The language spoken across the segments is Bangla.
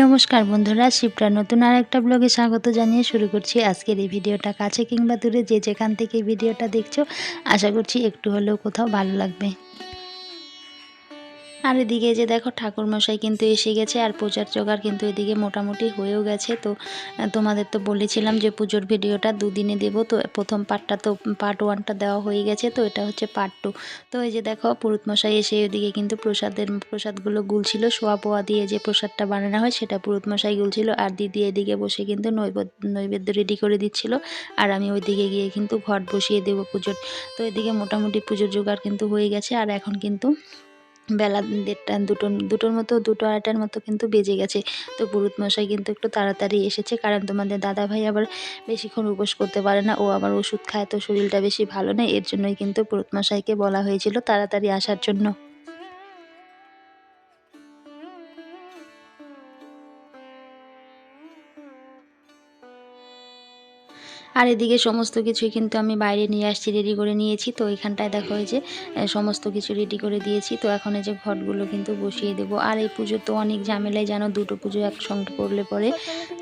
নমস্কার বন্ধুরা শিবরা নতুন আর একটা ব্লগে স্বাগত জানিয়ে শুরু করছি। আজকের এই ভিডিওটা কাছে কিংবা দূরে যে যেখান থেকে ভিডিওটা দেখছ, আশা করছি একটু হলেও কোথাও ভালো লাগবে। আর এদিকে যে দেখো ঠাকুরমশাই কিন্তু এসে গেছে আর পূজার জোগাড় কিন্তু এদিকে মোটামুটি হয়েও গেছে। তো তোমাদের তো বলেছিলাম যে পুজোর ভিডিওটা দুদিনে দেবো। তো প্রথম পার্টটা তো পার্ট ওয়ানটা দেওয়া হয়ে গেছে। তো এটা হচ্ছে পার্ট টু তো এই যে দেখো পুরুতমশাই এসে ওদিকে কিন্তু প্রসাদের, প্রসাদগুলো গুলছিল। শোয়া পোয়া দিয়ে যে প্রসাদটা বানানো হয় সেটা পুরুতমশাই গুলছিল। আর দিদি এদিকে বসে কিন্তু নৈবেদ্য রেডি করে দিচ্ছিল। আর আমি ওইদিকে গিয়ে কিন্তু ঘট বসিয়ে দেবো পুজোর। তো এদিকে মোটামুটি পুজোর জোগাড় কিন্তু হয়ে গেছে। আর এখন কিন্তু বেলা দেড়টা, দুটো, দুটোর মতো, দুটো আড়াইটার মতো কিন্তু বেজে গেছে। তো পুরুত মশাই কিন্তু একটু তাড়াতাড়ি এসেছে, কারণ তোমাদের দাদা ভাই আবার বেশিক্ষণ উপোস করতে পারে না। ও আবার ওষুধ খায়, তো শরীরটা বেশি ভালো নেই, এর জন্যই কিন্তু পুরুত মশাইকে বলা হয়েছিল তাড়াতাড়ি আসার জন্য। আর এদিকে সমস্ত কিছুই কিন্তু আমি বাইরে নিয়ে আসছি রেডি করে নিয়েছি। তো এখানটায় দেখো এই যে সমস্ত কিছু রেডি করে দিয়েছি। তো এখন এই যে ঘটগুলো কিন্তু বসিয়ে দেবো। আর এই পুজো তো অনেক ঝামেলায় জানো দুটো পুজো একসঙ্গে করলে পরে।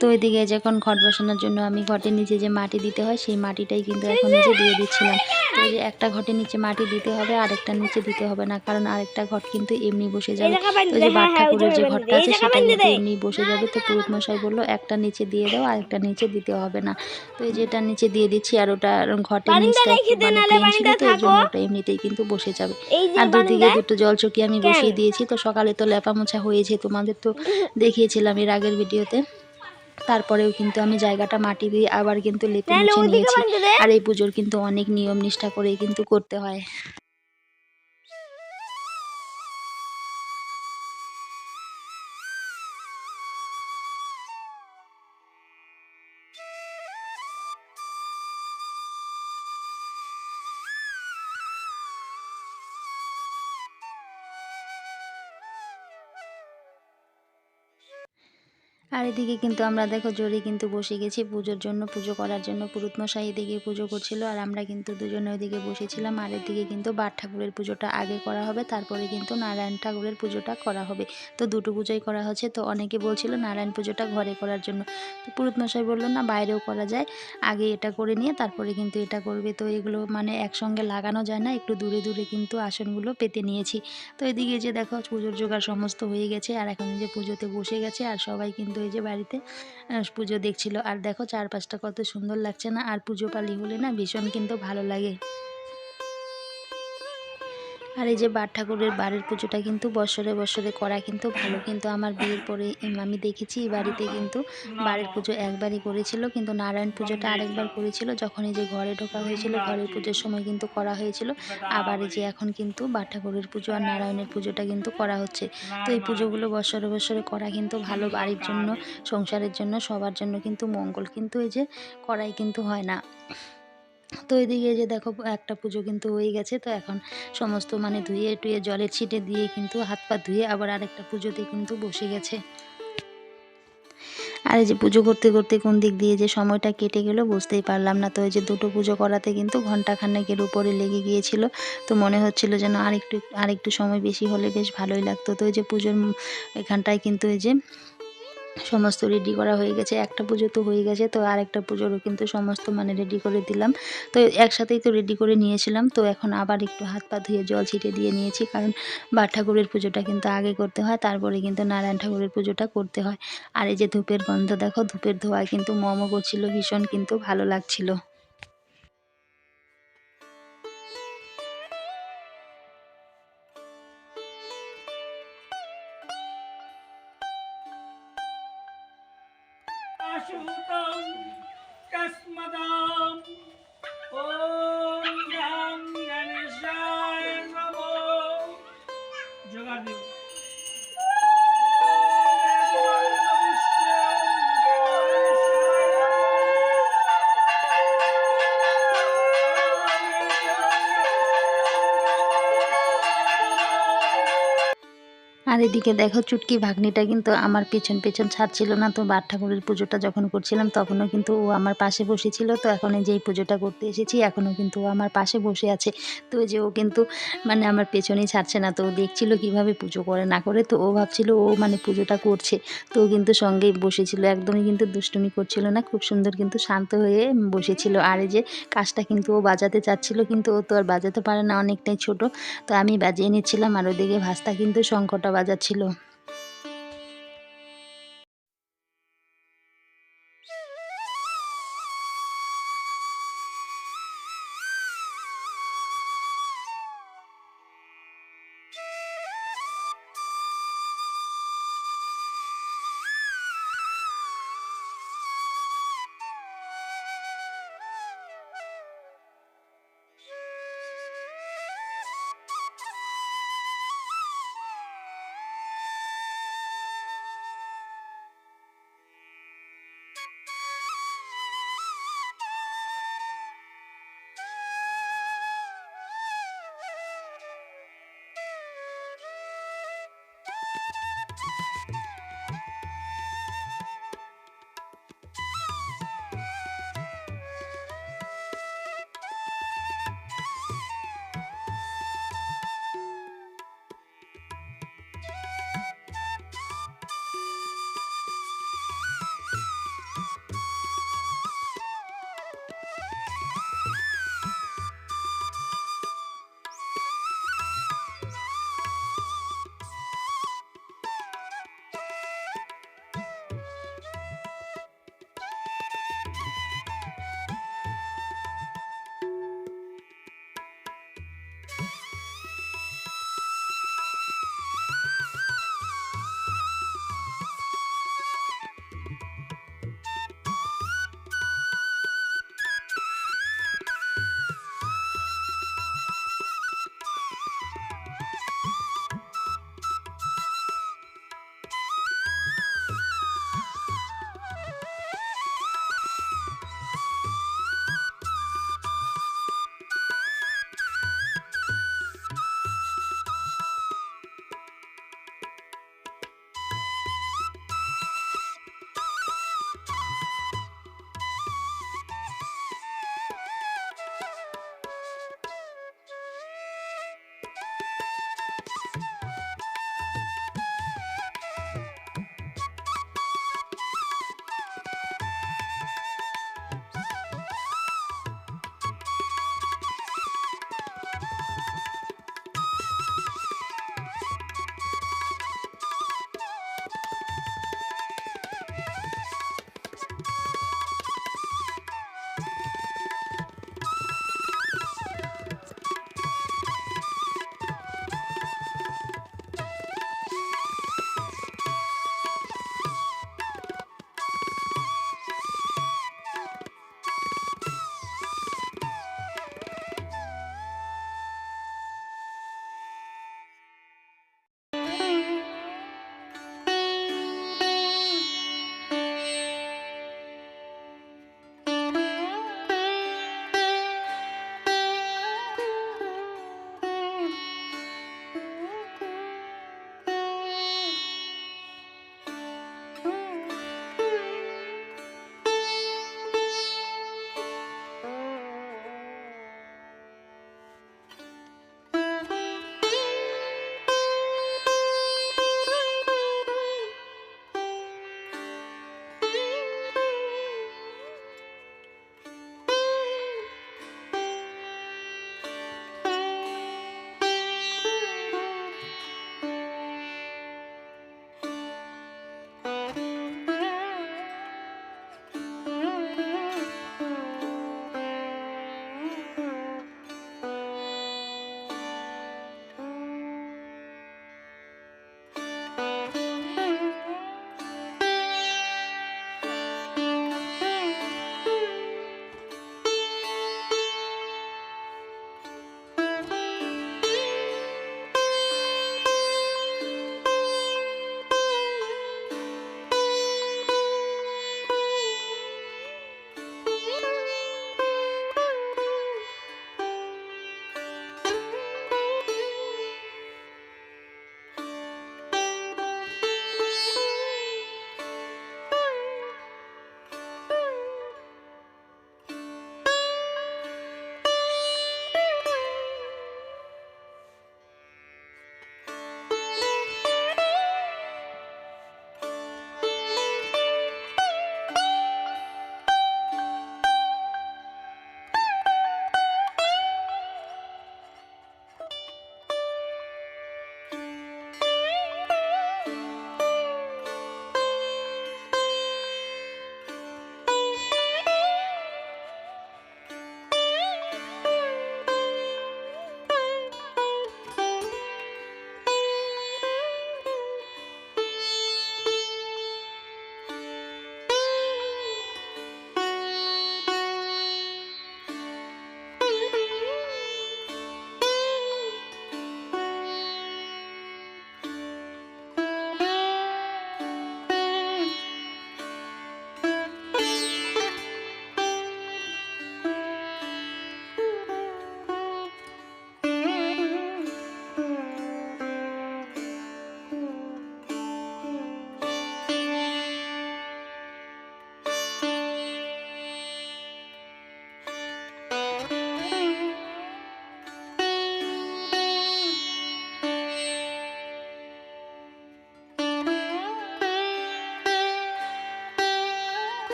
তো এদিকে যখন ঘট বসানোর জন্য আমি ঘটের নিচে যে মাটি দিতে হয় সেই মাটিটাই কিন্তু এখন নিচে দিয়ে দিচ্ছিলাম। তো যে একটা ঘটের নিচে মাটি দিতে হবে আরেকটা নিচে দিতে হবে না কারণ আরেকটা ঘট কিন্তু এমনি বসে যাবে। তো যে বাট ঠাকুরের যে ঘরটা আছে সেটা কিন্তু এমনি বসে যাবে। তো পুরুত মশাই বলল একটা নিচে দিয়ে দাও আরেকটা নিচে দিতে হবে না। তো এই যে এটা নিচে দিয়ে দিচ্ছি আর ওটা ঘটের নিচটা একটু প্লেন ছিল তো এই জন্য ওটা এমনিতেই কিন্তু বসে যাবে। আর দুদিকে দুটো জল চকি আমি বসিয়ে দিয়েছি তো সকালে তো লেপা মোছা হয়েছে তোমাদের তো দেখিয়েছিলাম এর আগের ভিডিওতে। তারপরেও কিন্তু আমি জায়গাটা মাটি দিয়ে আবার কিন্তু লেপে মুছে নিয়েছি। আর এই পুজোর কিন্তু অনেক নিয়ম নিষ্ঠা করে কিন্তু করতে হয়। আর এদিকে কিন্তু আমরা দেখো জোরে কিন্তু বসে গেছি পুজোর জন্য, পুজো করার জন্য। পুরুত মশাই এদিকে পুজো করছিল আর আমরা কিন্তু দুজনে ওইদিকে বসেছিলাম। আর এদিকে কিন্তু বাট ঠাকুরের পুজোটা আগে করা হবে, তারপরে কিন্তু নারায়ণ ঠাকুরের পুজোটা করা হবে। তো দুটো পুজোই করা হচ্ছে। তো অনেকে বলছিল নারায়ণ পুজোটা ঘরে করার জন্য। তো পুরুত মশাই বলল, না, বাইরেও করা যায়। আগে এটা করে নিয়ে তারপরে কিন্তু এটা করবে। তো এগুলো মানে একসঙ্গে লাগানো যায় না, একটু দূরে দূরে কিন্তু আসনগুলো পেতে নিয়েছি। তো এদিকে যে দেখো পুজোর জোগাড় সমস্ত হয়ে গেছে। আর এখন যে পুজোতে বসে গেছে আর সবাই কিন্তু এই যে বাড়িতে পুজো দেখছিল। আর দেখো চারপাশটা কত সুন্দর লাগছে না? আর পুজো পালি হলে না ভীষণ কিন্তু ভালো লাগে। আর এই যে বাট ঠাকুরের বাড়ির পুজোটা কিন্তু বছরে বছরে করা কিন্তু ভালো। কিন্তু আমার বিয়ের পরে আমি দেখেছি এই বাড়িতে কিন্তু বাড়ির পুজো একবারই করেছিল। কিন্তু নারায়ণ পুজোটা আরেকবার করেছিল। যখন এই যে ঘরে ঢোকা হয়েছিল, ঘরের পুজোর সময় কিন্তু করা হয়েছিল। আবার এই যে এখন কিন্তু বাট ঠাকুরের পুজো আর নারায়ণের পুজোটা কিন্তু করা হচ্ছে। তো এই পুজোগুলো বছরে বছরে করা কিন্তু ভালো। বাড়ির জন্য, সংসারের জন্য, সবার জন্য কিন্তু মঙ্গল। কিন্তু এই যে করাই কিন্তু হয় না। তো এদিকে যে দেখো, একটা পুজো কিন্তু হয়ে গেছে। তো এখন সমস্ত মানে ধুয়ে টুয়ে জলের ছিটে দিয়ে কিন্তু হাত পা ধুয়ে আবার আরেকটা পুজোতে কিন্তু বসে গেছে। আর এই যে পুজো করতে করতে কোন দিক দিয়ে যে সময়টা কেটে গেল বুঝতেই পারলাম না। তো এই যে দুটো পুজো করাতে কিন্তু ঘণ্টা খানেকের উপরে লেগে গিয়েছিল। তো মনে হচ্ছিল যেন আরেকটু আরেকটু সময় বেশি হলে বেশ ভালোই লাগতো। তো এই যে পুজোর এখানটায় কিন্তু এই যে সমস্ত রেডি করা হয়ে গেছে। একটা পুজো তো হয়ে গেছে, তো আরেকটা পুজোরও কিন্তু সমস্ত মানে রেডি করে দিলাম। তো একসাথেই তো রেডি করে নিয়েছিলাম, তো এখন আবার একটু হাত পা ধুয়ে জল ছিটে দিয়ে নিয়েছি, কারণ বাট ঠাকুরের পুজোটা কিন্তু আগে করতে হয়, তারপরে কিন্তু নারায়ণ ঠাকুরের পুজোটা করতে হয়। আর এই যে ধূপের গন্ধ, দেখো ধূপের ধোঁয়ায় কিন্তু মমো করছিল, ভীষণ কিন্তু ভালো লাগছিল। আসু আর এদিকে দেখো চুটকি ভাগ্নিটা কিন্তু আমার পেছন পেছন ছাড়ছিল না। তো বার ঠাকুরের পুজোটা যখন করছিলাম তখনও কিন্তু ও আমার পাশে বসেছিল। তো এখন এই যে এই পুজোটা করতে এসেছি, এখনও কিন্তু ও আমার পাশে বসে আছে। তো যে ও কিন্তু মানে আমার পেছনেই ছাড়ছে না। তো ও দেখছিল কীভাবে পুজো করে না করে। তো ও ভাবছিল ও মানে পুজোটা করছে। তো ও কিন্তু সঙ্গেই বসেছিল। একদমই কিন্তু দুষ্টুমি করছিল না। খুব সুন্দর কিন্তু শান্ত হয়ে বসেছিল। আর এই যে কাজটা কিন্তু ও বাজাতে চাচ্ছিল কিন্তু ও তো আর বাজাতে পারে না। অনেকটাই ছোট। তো আমি বাজিয়ে নিচ্ছিলাম। আর ওদিকে ভাস্তা কিন্তু শঙ্খটা বাজাচ্ছিল। you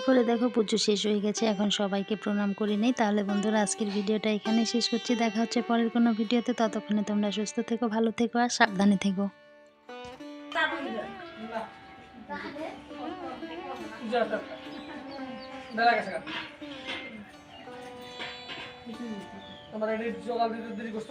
এরপরে দেখো পুজো শেষ হয়ে গেছে এখন সবাইকে প্রণাম করে নেই তাহলে বন্ধুরা আজকের ভিডিওটা এখানে শেষ করছি দেখা হচ্ছে পরের কোনো ভিডিওতে ততক্ষণে তোমরা সুস্থ থেকো ভালো থেকো আর সাবধানে থেকো। তোমার এটি দিতে দেরি করছ